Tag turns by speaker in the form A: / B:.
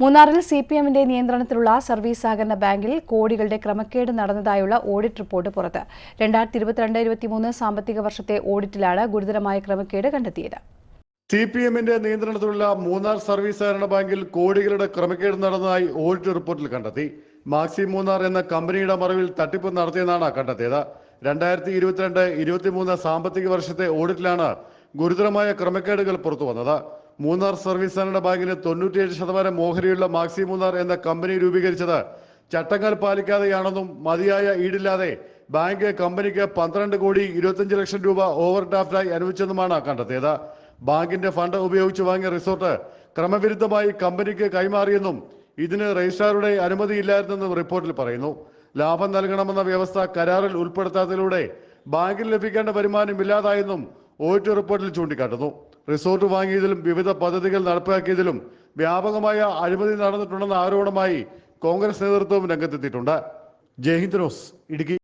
A: മൂന്നാറിൽ C P എമ്മിന്റെ നിയന്ത്രണത്തിലുള്ള സർവീസ് സഹകരണ ബാങ്കിൽ കോടികളുടെ ക്രമക്കേട് നടന്നതായുള്ള ഓഡിറ്റ് റിപ്പോർട്ട് പുറത്ത്. രണ്ടായിരത്തി ഇരുപത്തിരണ്ട് ഇരുപത്തിമൂന്ന് സാമ്പത്തിക വർഷത്തെ ഓഡിറ്റിലാണ് ഗുരുതരമായ ക്രമക്കേട് കണ്ടെത്തിയത്.
B: സി പി എമ്മിന്റെ നിയന്ത്രണത്തിലുള്ള മൂന്നാർ സർവീസ് സഹകരണ ബാങ്കിൽ കോടികളുടെ ക്രമക്കേട് നടന്നതായി ഓഡിറ്റ് റിപ്പോർട്ടിൽ കണ്ടെത്തി. മാക്സി മൂന്നാർ എന്ന കമ്പനിയുടെ മറവിൽ തട്ടിപ്പ് നടത്തിയെന്നാണ് കണ്ടെത്തിയത്. രണ്ടായിരത്തി ഇരുപത്തിരണ്ട് ഇരുപത്തിമൂന്ന് സാമ്പത്തിക വർഷത്തെ ഓഡിറ്റിലാണ് ഗുരുതരമായ ക്രമക്കേടുകൾ പുറത്തു വന്നത് മൂന്നാർ സർവീസ് സഹകരണ ബാങ്കിന് തൊണ്ണൂറ്റിയേഴ് ശതമാനം ഓഹരിയുള്ള മാക്സി മൂന്നാർ എന്ന കമ്പനി രൂപീകരിച്ചത് ചട്ടങ്ങൾ പാലിക്കാതെയാണെന്നും മതിയായ ഈടില്ലാതെ ബാങ്ക് കമ്പനിക്ക് പന്ത്രണ്ട് കോടി ഇരുപത്തിയഞ്ച് ലക്ഷം രൂപ ഓവർ ഡ്രാഫ്റ്റായി അനുവദിച്ചെന്നുമാണ് കണ്ടെത്തിയത്. ബാങ്കിന്റെ ഫണ്ട് ഉപയോഗിച്ച് വാങ്ങിയ റിസോർട്ട് ക്രമവിരുദ്ധമായി കമ്പനിക്ക് കൈമാറിയെന്നും ഇതിന് രജിസ്ട്രാറുടെ അനുമതിയില്ലായിരുന്നെന്നും റിപ്പോർട്ടിൽ പറയുന്നു. ലാഭം നൽകണമെന്ന വ്യവസ്ഥ കരാറിൽ ഉൾപ്പെടുത്താത്തതിലൂടെ ബാങ്കിൽ ലഭിക്കേണ്ട വരുമാനം ഇല്ലാതായെന്നും ഓഡിറ്റ് റിപ്പോർട്ടിൽ ചൂണ്ടിക്കാട്ടുന്നു. റിസോർട്ട് വാങ്ങിയതിലും വിവിധ പദ്ധതികൾ നടപ്പാക്കിയതിലും വ്യാപകമായ അഴിമതി നടന്നിട്ടുണ്ടെന്ന ആരോപണമായി കോൺഗ്രസ് നേതൃത്വവും രംഗത്തെത്തിയിട്ടുണ്ട്. ജയ്ഹിന്ദ് ന്യൂസ് ഇടുക്കി.